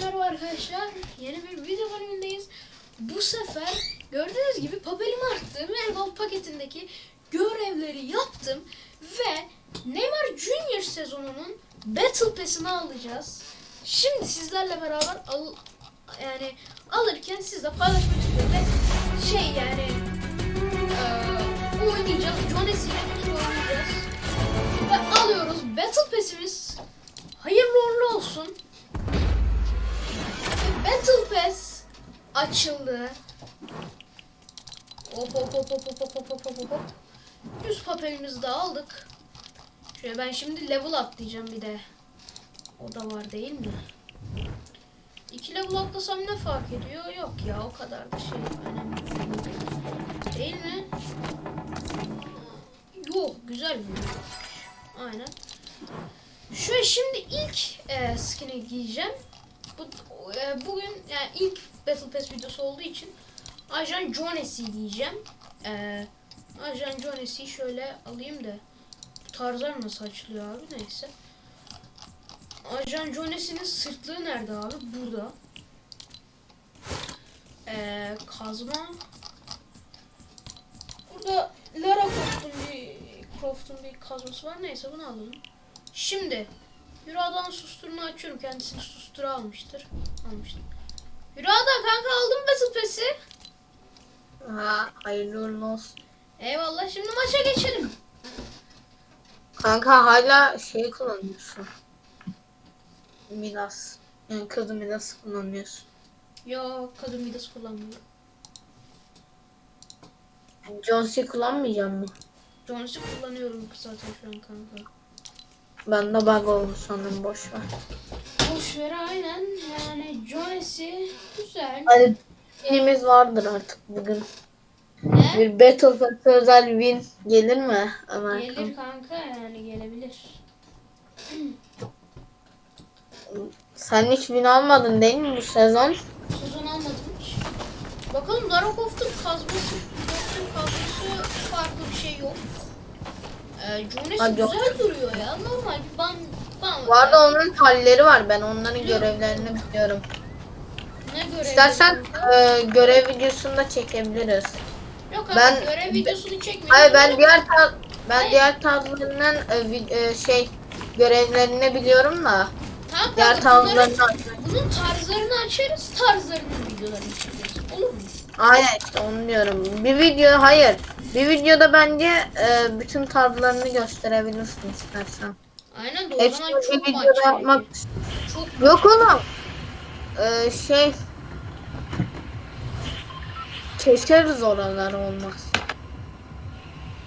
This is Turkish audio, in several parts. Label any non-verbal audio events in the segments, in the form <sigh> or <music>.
merhaba arkadaşlar. Yeni bir video bölümündeyiz. Bu sefer gördüğünüz gibi papelim arttı. Merhaba paketindeki görevleri yaptım. Ve Neymar Junior sezonunun Battle Pass'ini alacağız. Şimdi sizlerle beraber al, yani alırken sizle paylaşmak istiyorum. Ve şey yani eee oynayacağız. Bir tur oynayacağız. Ve alıyoruz. Battle Pass'imiz hayırlı uğurlu olsun. Battle Pass açıldı. Hop hop hop hop hop hop hop hop hop. 100 papelimizi de aldık. Şöyle ben şimdi level atlayacağım bir de. O da var değil mi? İki level atlasam ne fark ediyor? Yok ya o kadar da şey önemli. Değil mi? Yok güzel bir Aynen. Şöyle şimdi ilk e, skin'i giyeceğim. Bu, e, bugün yani ilk Battle Pass videosu olduğu için Ajan Jones'i giyeceğim. E, Ajan Jones'i şöyle alayım da bu tarzlar nasıl açılıyor abi neyse. Ajan Jones'in sırtlığı nerede abi? Burada. E, kazma. Burada Lara Croft'un bir Croft'un bir kazması var. Neyse bunu alalım. Şimdi Hüra'dan susturma açıyorum. Kendisini sustura almıştır. Almıştır. Hüra'da kanka aldım Battle Pass'i. Ha, hayırlı uğurlu olsun. Eyvallah şimdi maça geçelim. Kanka hala şey kullanıyorsun. Midas. Yani kızı Midas kullanıyorsun. Yo kadın midası kullanmıyor. Jonesy kullanmayacağım mı? Jones'u kullanıyorum zaten şu an kanka. Ben de bug oldu sanırım boş ver. Ver aynen. Yani Jones'i güzel. Hadi filmimiz vardır artık bugün. Ne? Bir Battle Pass özel win gelir mi? Ömer? Gelir kanka yani gelebilir. Sen hiç win almadın değil mi bu sezon? Sezon almadım hiç. Bakalım Croft'un kazması, Croft'un kazması farklı bir şey yok. Ee, Jones'i Hadi yok. güzel duruyor ya. Normal bir bam. Bu arada onun halleri var. Ben onların görevlerini biliyorum. ne görev? İstersen e, görev videosunu da çekebiliriz. Yok abi ben- görev videosunu çekmiyorum. Hayır ben diğer tar ben Hayır. diğer tarzlarının e, e, şey görevlerini biliyorum da Tamam diğer tarzlarını bunun tarzlarını açarız. Tarzlarının videolarını çekeriz. Olur mu? aynen işte onu diyorum. Bir video hayır. Bir videoda bence e, bütün tarzlarını gösterebilirsin istersen. Aynen zaman Hepsini çok bir maç yapmak. Çok yok oğlum. E, şey keseriz oraları olmaz.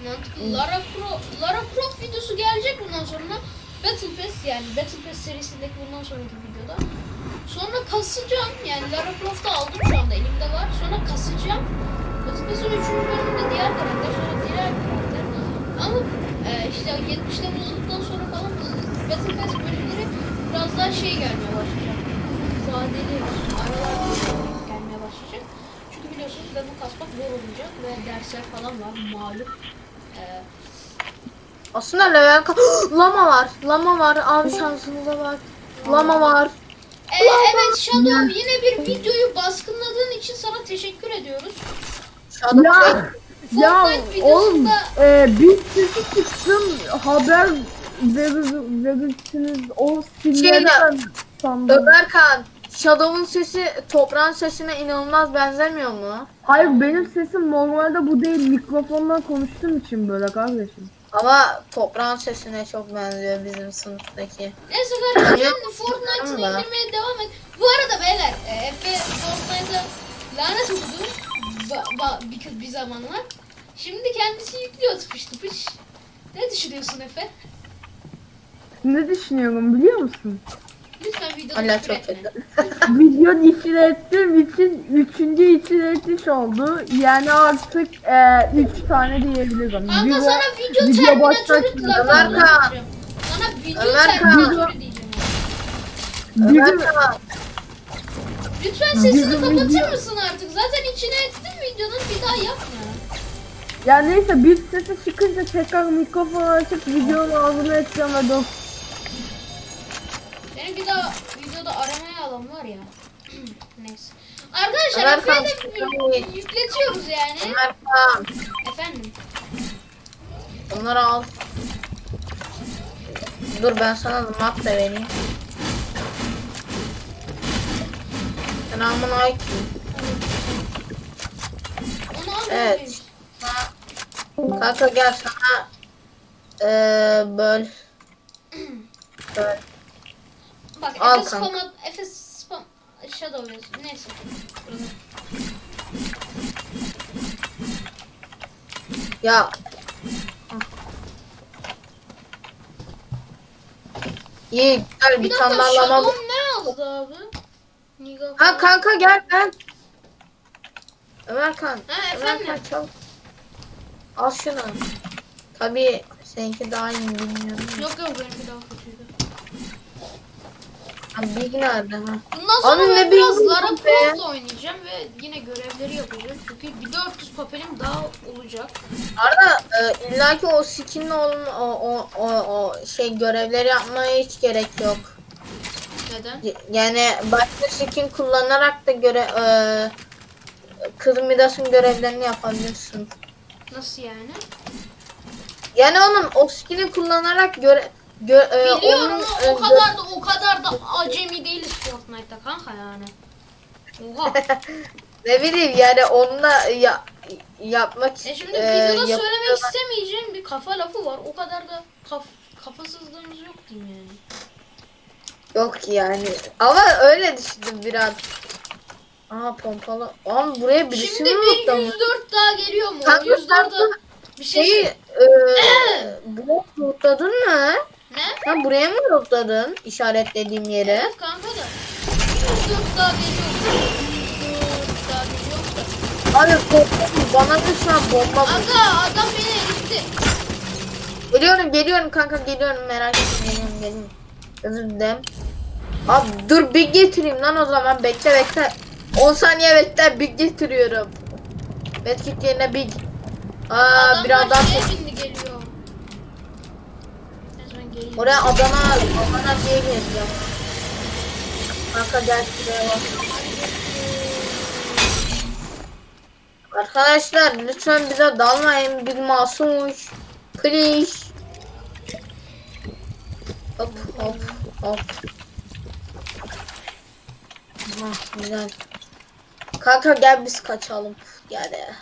mantıklı. Lara Croft, Lara Croft videosu gelecek bundan sonra. Battle Pass yani Battle Pass serisindeki bundan sonraki videoda. Sonra kasacağım yani Lara Croft'u aldım şu anda elimde var. Sonra kasacağım. Battle Pass'ın 3. bölümünde diğer karakter sonra diğer karakter. Ama e, işte 70 level olduktan sonra falan Battle Pass bölümleri biraz daha şey gelmeye başlayacak. Vadeli aralar gelmeye başlayacak. Çünkü biliyorsunuz level kasmak zor olacak ve dersler falan var malum. E, Aslında level ka- <gasps> lama var. Lama var. Abi şansınıza bak. Lama var. Ee, evet Shadow yine bir videoyu baskınladığın için sana teşekkür ediyoruz. Shadow Ya, ya oğlum e, bir sesi çıksın haber verirsiniz o sinirden sandım. Ömerkan, Shadow'un sesi toprağın sesine inanılmaz benzemiyor mu? Hayır benim sesim normalde bu değil mikrofondan konuştuğum için böyle kardeşim. Ama toprağın sesine çok benziyor bizim sınıftaki. Neyse kardeşim Fortnite'ını indirmeye devam et. Bu arada beyler e, Efe Fortnite'a lanet oldu. Ba, ba, bir, bir zamanlar. Şimdi kendisi yüklüyor tıpış tıpış. Ne düşünüyorsun Efe? Ne düşünüyorum biliyor musun? Lütfen videoda Hala küfür çok etme. kötü. <laughs> Video için üçüncü içine etiş oldu. Yani artık e, üç tane diyebilirim. Kanka Bir- sana video video terminatörü başlatmadan- lakabı Ömer. Sana video Ömer terminatörü diyeceğim. bir- Ömerkan, Lütfen sesini Bizim kapatır video- mısın artık? Zaten içine ettin videonun bir daha yapma. Ya neyse bir sesi çıkınca tekrar mikrofon açıp videonun ağzını edeceğim ve dur. Bir daha videoda aramaya alalım. var ya. <clears throat> Neyse. Arkadaşlar Ömer Kan, değil. yükletiyoruz yani. Ömer Kaan. Efendim. Onları al. Dur ben sana map da vereyim. Aleyküm. Onu al. Evet. Kanka gel sana eee böl. <clears throat> Böl. Bak Al Efe spam kanka. at. Efe spam. Shadow yazıyor. Neyse. Burada. Ya. İyi güzel Bir bir tane daha lama Shadow ne aldı abi? Niga Ha kanka gel gel. Ömer kan. Ha, Ömer efendim? kan çabuk. Al şunu. Tabii seninki daha iyi bilmiyorum. Yok yok benimki daha kötüydü. Big nerede ha? Bundan sonra ben ne biraz Lara be. Croft'la oynayacağım ve yine görevleri yapacağım. Çünkü bir 400 papelim daha olacak. Arada e, illaki o skinle olan o, o, o, o şey görevleri yapmaya hiç gerek yok. Neden? Y- Yani başka skin kullanarak da göre e, Kız Midas'ın görevlerini yapabilirsin. Nasıl yani? Yani onun o skin'i kullanarak göre gö, e, Biliyorum onun, ama e, o kadar da o kadar da acemi değiliz Fortnite'ta kanka yani. Oha. ne bileyim yani onunla ya, yapmak E şimdi e, videoda yapıyorlar. söylemek istemeyeceğim bir kafa lafı var. O kadar da kaf, kafasızlığımız yok diyeyim yani. Yok yani. Ama öyle düşündüm biraz. Aa pompalı. Ama buraya birisi Şimdi mi bir yoktu 104 daha geliyor mu? Kanka O 104 sen da bir şey Şeyi e, buraya rotladın mı? Ne? Sen buraya mı rotladın işaretlediğim yere? Evet kanka da. 104 daha geliyor. 104 daha geliyor. Abi korktum bana lütfen bomba. Aga adam beni eritti. Geliyorum geliyorum kanka geliyorum merak etme geliyorum geliyorum. Özür dilerim. Abi dur bir getireyim lan o zaman bekle bekle. 10 saniye bekle bir getiriyorum. Medkit yerine big. Aa Adamlar bir adam şeye bindi geliyor. Oraya Adana Adana diye geleceğim. Kanka gel bak. Arkadaşlar lütfen bize dalmayın. Biz masumuz. Please. Hop hop hop. Hah, güzel. Kanka gel biz kaçalım. Gel ya.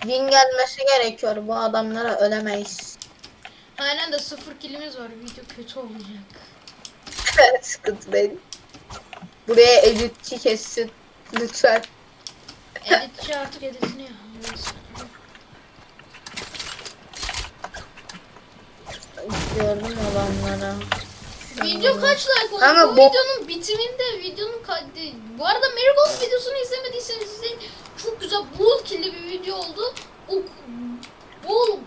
Win gelmesi gerekiyor. Bu adamlara ölemeyiz. Aynen de sıfır kilimiz var. Video kötü olacak. Sıkıntı değil. Buraya editçi kessin. Lütfen. Editçi artık editini ya. Neyse. Gördüm adamları. Video kaç like oldu? Ama bu bu- videonun bitiminde videonun ka- Bu arada Marigold videosunu izlemediyseniz izleyin. Çok güzel bol killi bir video oldu. Ok, bol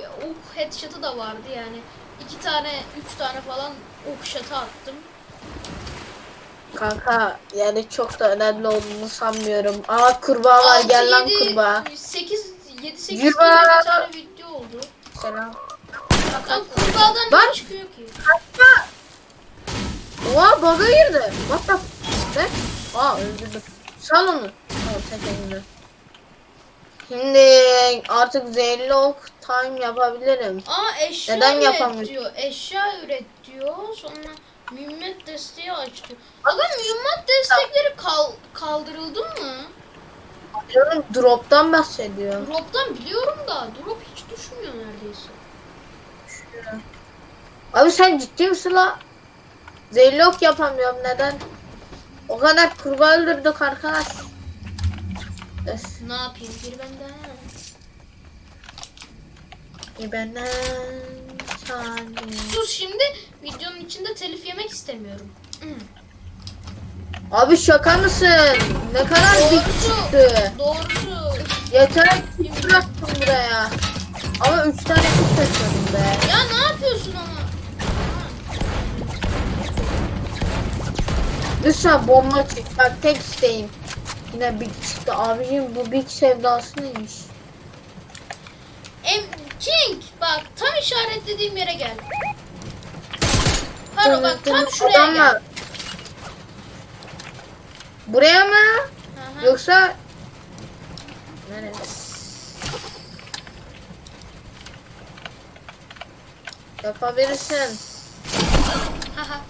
ok headshot'ı da vardı yani. iki tane, üç tane falan ok shot'ı attım. Kanka yani çok da önemli olduğunu sanmıyorum. Aa kurbağa var gel lan kurbağa. 8, 7, 8 Yürü bir tane video oldu. Selam. Lan kurbağadan Lan. ne çıkıyor ki? Kanka. Oha bug'a girdi. What the f- Ne? Aa öldürdüm. Sal onu. Tamam tek elini. Şimdi artık zehirli ok time yapabilirim. Aa eşya Neden üret yapamıyorsun? diyor. Eşya üret diyor. Sonra mühimmat desteği aç diyor. Aga mühimmat destekleri kal kaldırıldı mı? Diyorum drop'tan bahsediyor. Drop'tan biliyorum da drop hiç düşmüyor neredeyse. Abi sen ciddi misin la? Zehirli ok yapamıyorum neden? O kadar kurbağa öldürdük arkadaş. Öf, Ne yapayım bir benden. iyi benden saniye. Sus şimdi videonun içinde telif yemek istemiyorum. Hı. Abi şaka mısın? Ne kadar dik çıktı. Doğrusu. Yeter ki bıraktım buraya. Ama üç tane kuş taşıyorum be. Ya ne yapıyorsun ama? Lütfen bomba çık. Bak tek isteğim. Yine big çıktı. Abicim bu big sevdası neymiş? Em King bak tam işaretlediğim yere gel. Pardon bak tam şuraya gel. Buraya mı? Hı. Yoksa nereye? Yapabilirsin. Haha,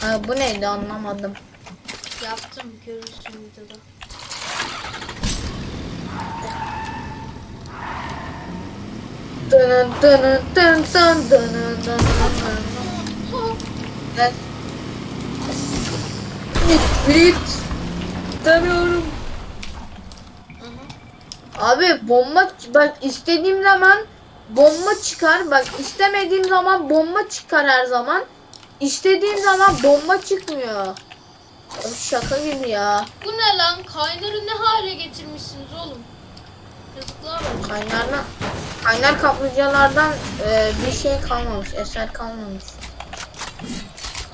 Ha, bu neydi anlamadım. Yaptım görürsün videoda. Dın dın dın dın dın dın dın git. Demiyorum. Abi bomba bak istediğim zaman bomba çıkar. Bak istemediğim zaman bomba çıkar her zaman. İstediğim zaman bomba çıkmıyor. Abi şaka gibi ya. Bu ne lan? Kaynarı ne hale getirmişsiniz oğlum? Yazıklar olsun. Kaynarla kaynar kaplıcalardan e, bir şey kalmamış, eser kalmamış.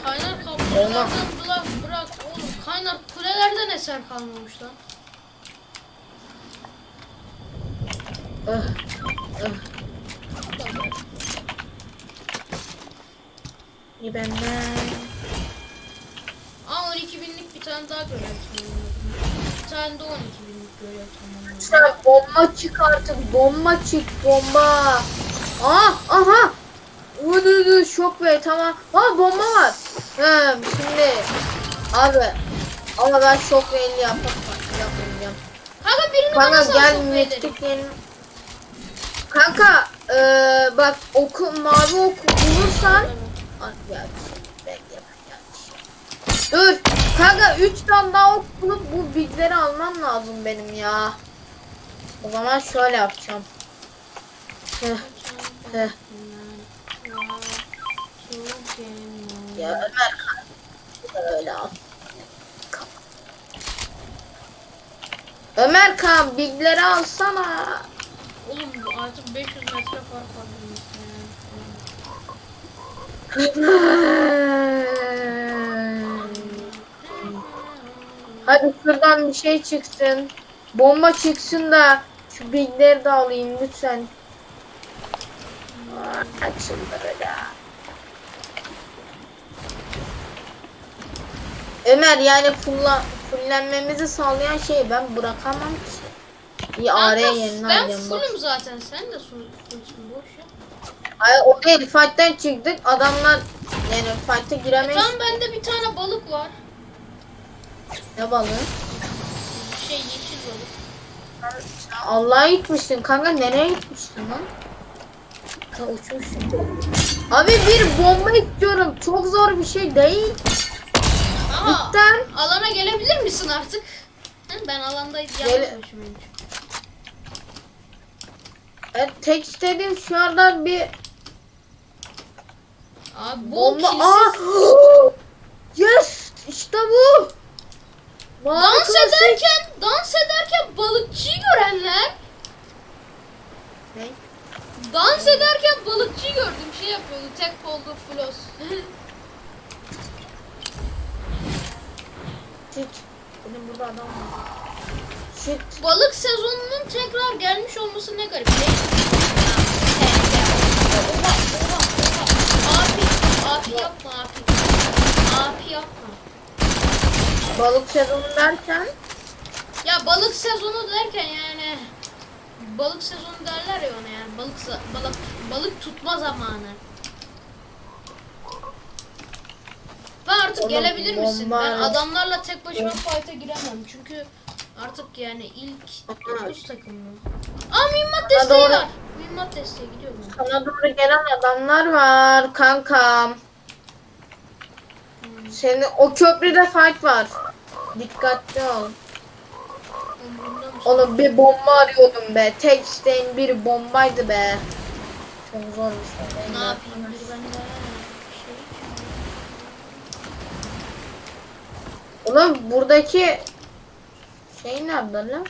Kaynar kaplardan bırak, bırak oğlum. Kaynar kulelerden eser kalmamış lan. Öh, öh. İyi benden. Aa 12 binlik bir tane daha görev tamamladım. Bir tane de 12 binlik görev tamamladım. Sen bomba çık artık, bomba çık, bomba. Aa, aha. Uuu, şok be, tamam. Aa, bomba var. He, şimdi. Abi. Ama ben şok ve elli yapmak yapmayacağım. Kanka birini Kanka bana gel edelim. metkiklerini. Kanka eee bak oku mavi oku bulursan Ay, geldi. Dur kanka 3 tane daha ok bulup bu bilgileri almam lazım benim ya. O zaman şöyle yapacağım. Ya Ömer kanka öyle al. Ömer kan bilgileri alsana. Oğlum artık 500 metre fark var. <laughs> Hadi şuradan bir şey çıksın. Bomba çıksın da şu bilgileri de alayım lütfen. Açıldı böyle. Ömer yani fulla, fullenmemizi sağlayan şeyi ben bırakamam ki. İyi araya yenini Ben alacağım bak. fullüm zaten. Sen de full- fullsün boş ya. Hayır o değil fight'ten çıktık adamlar yani fight'e giremeyiz. Tamam bende bir tane balık var. Ne balığı? Şey yeşil balık. Allah'a gitmişsin kanka nereye gitmiştin lan? Ha uçmuşsun. Abi bir bomba istiyorum. Çok zor bir şey değil. Aha. Cidden. Alana gelebilir misin artık? Ben alandayım. Başımayım. Evet, tek istediğim şu anda bir Abi bu bomba. kilsiz. Aa! <gasps> yes! İşte bu. Mavi Dans klasik. ederken, dans ederken balıkçıyı görenler Ne? Dans ederken balıkçıyı gördüm. Şey yapıyordu. Tek koldu flos. Shit. Benim burada adam var. Shit. Balık sezonunun tekrar gelmiş olması ne garip oha. Abi, abi yapma abi. Abi yapma. Balık sezonu derken Ya balık sezonu derken yani balık sezonu derler ya ona yani balık balık balık tutma zamanı. Ben artık Oğlum, gelebilir misin? Ben adamlarla tek başıma fight'a giremem çünkü artık yani ilk Aha. 9 takımlı. Aa mühimmat desteği doğru- var. Mühimmat desteği gidiyorum ben. sana doğru gelen adamlar var kankam. Senin o köprüde fight var. Dikkatli ol. Oğlum bir bomba arıyordum be. Tek isteğin bir bombaydı be. Çok zor bir değil Ne yapayım bir ben de şey. Oğlum buradaki şey nerede lan?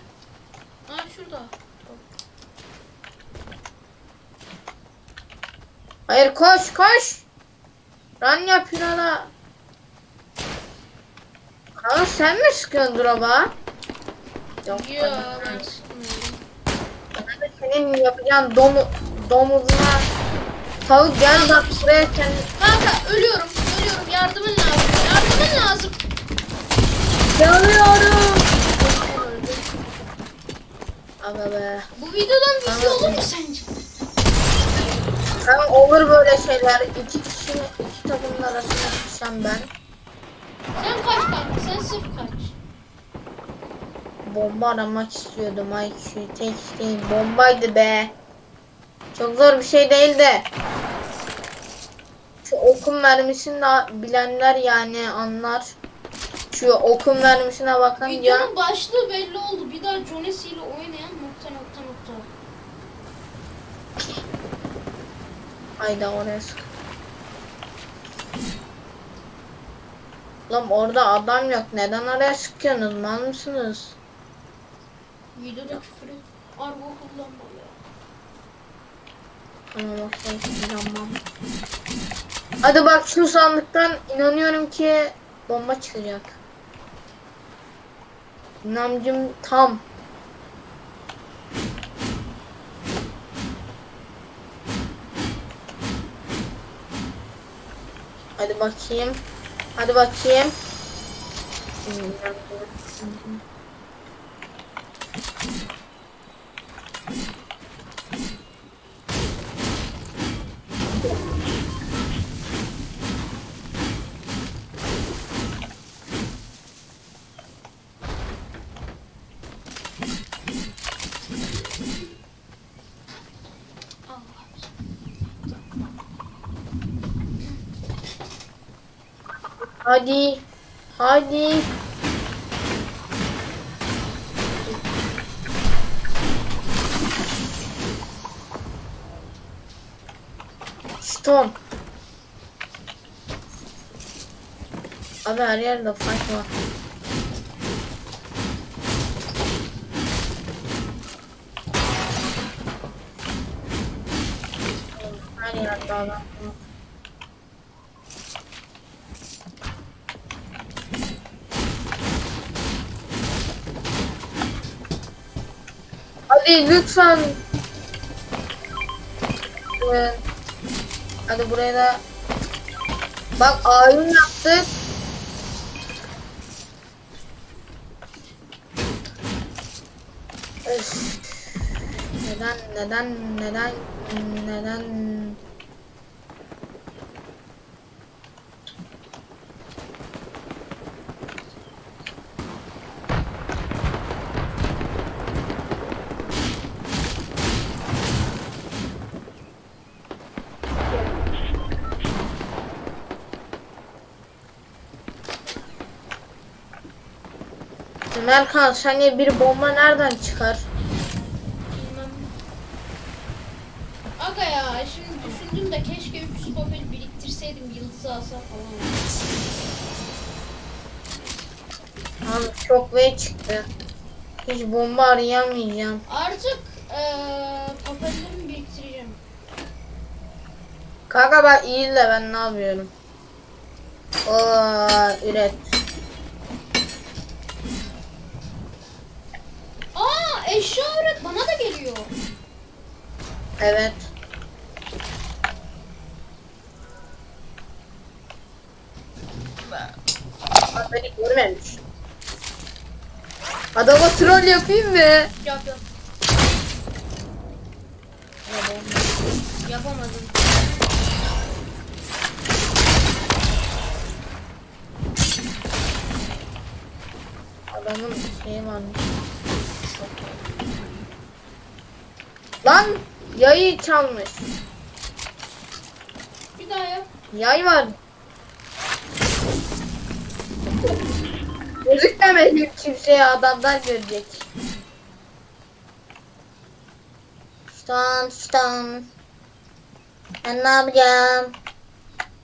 Aa şurada. Hayır koş koş. Run yap Pirana. Aa sen mi sıkıyorsun drop'a? Yok. Yo, ben de senin yapacağın domu, domuzuna tavuk gel bak şuraya sen. Kanka ölüyorum. Ölüyorum. Yardımın lazım. Yardımın lazım. Yanıyorum. Aga be. Bu videodan video şey olur mu sence? Ben olur böyle şeyler. İki kişi, iki takımın arasında düşsem ben. Sen kaç kanka? Sen sırf kaç? Bomba aramak istiyordum. Ay şu tek isteğim bombaydı be. Çok zor bir şey değildi. Şu okun mermisini de bilenler yani anlar. Şu okun mermisine bakın ya. Videonun başlığı belli oldu. Bir daha Jonas ile oynayan nokta nokta nokta. Hayda oraya sık. Lan orada adam yok. Neden oraya sıkıyorsunuz? Mal mısınız? Videoda küfür et. Argo kullanma ya. Tamam okey. inanmam. Hadi bak şu sandıktan inanıyorum ki bomba çıkacak. İnancım tam. Hadi bakayım. Hadi bakayım. Hadi. Hadi. Storm. Abi her yerde fight var. Her yerde adam var. Hadi lütfen. Evet. Hadi buraya da Bak ayın yaptık. Öf. Neden neden neden neden Merkan sence bir bomba nereden çıkar? Bilmem. Aga ya şimdi düşündüm de keşke 300 papel biriktirseydim yıldız alsam falan. Abi çok ve çıktı. Hiç bomba arayamayacağım. Artık eee papellerimi biriktireceğim. Kanka bak iyi de ben ne yapıyorum? Oo, üret. Aa eşya üret geliyor. Evet. Bak beni görmemiş. Adama troll yapayım mı? Yap yap. Yapamadım. Adamın şeyi varmış. Lan yayı çalmış. Bir daha yap. Yay var. Gözükmemeliyim kimseye adamlar görecek. Stan stan. Ben ne yapacağım?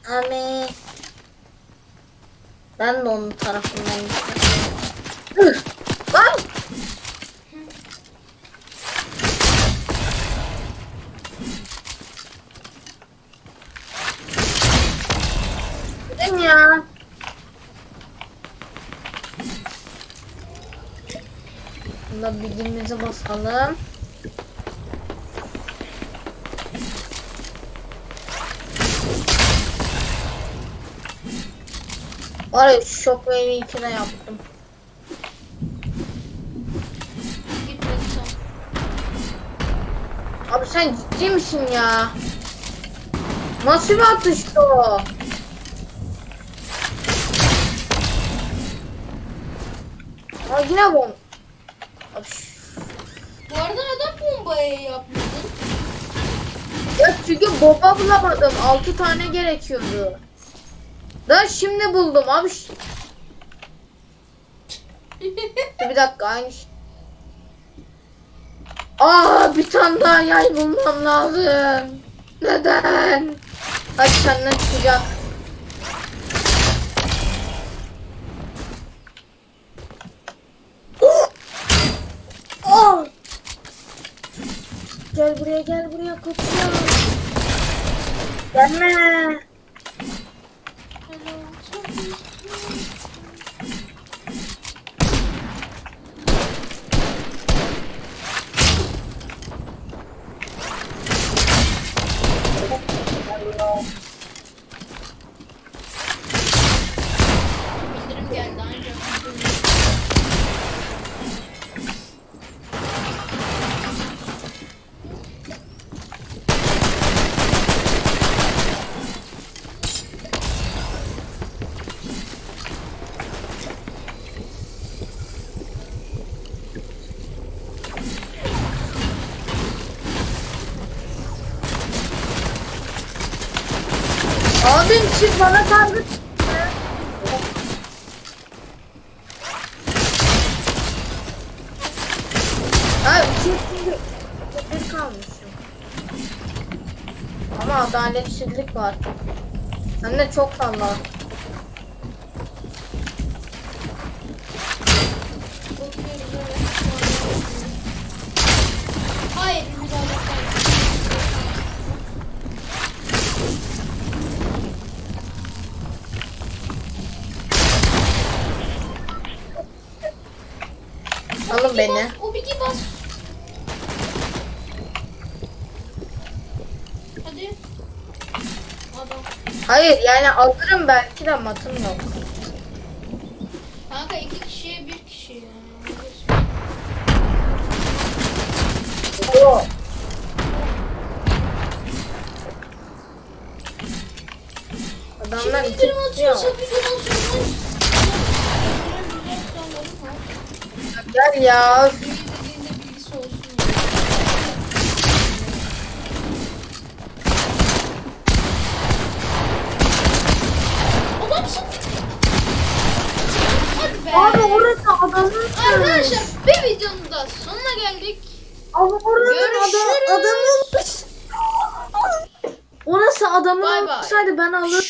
Abi. Ben de onun tarafından gideceğim. Bunda bilgimizi basalım. Var ya Shockwave 2'de yaptım. Abi sen ciddi misin ya? Nasıl bir atıştı o? Aa yine bom. Bu arada neden bombayı yapmadın? Ya çünkü bomba bulamadım. 6 tane gerekiyordu. Daha şimdi buldum abi. <laughs> bir dakika aynı şey. Aa bir tane daha yay bulmam lazım. Neden? Hadi senden çıkacak. Oh! Gel buraya gel buraya koşuyor. Gelme. Siz bana sargı Ha üçüncü bir kalmışım. Ama adaletsizlik var. Hem de çok fazla. Beni. Bas, o bilgi bas. Hadi. Adam. Hayır yani alırım belki de matım yok. Kanka iki kişiye bir kişi ya. Oo. Adamlar indirim atıyorsa tutuyor. videodan sonra güzel planlarım Gel ya. Dediğinde bilgisi olsun. Hadi be. Abi orası adamın Arkadaşlar bir videonun da sonuna geldik. Abi oranın adam, Görüşürüz. adamın Orası adamın Bay bay. olsaydı ben alırdım.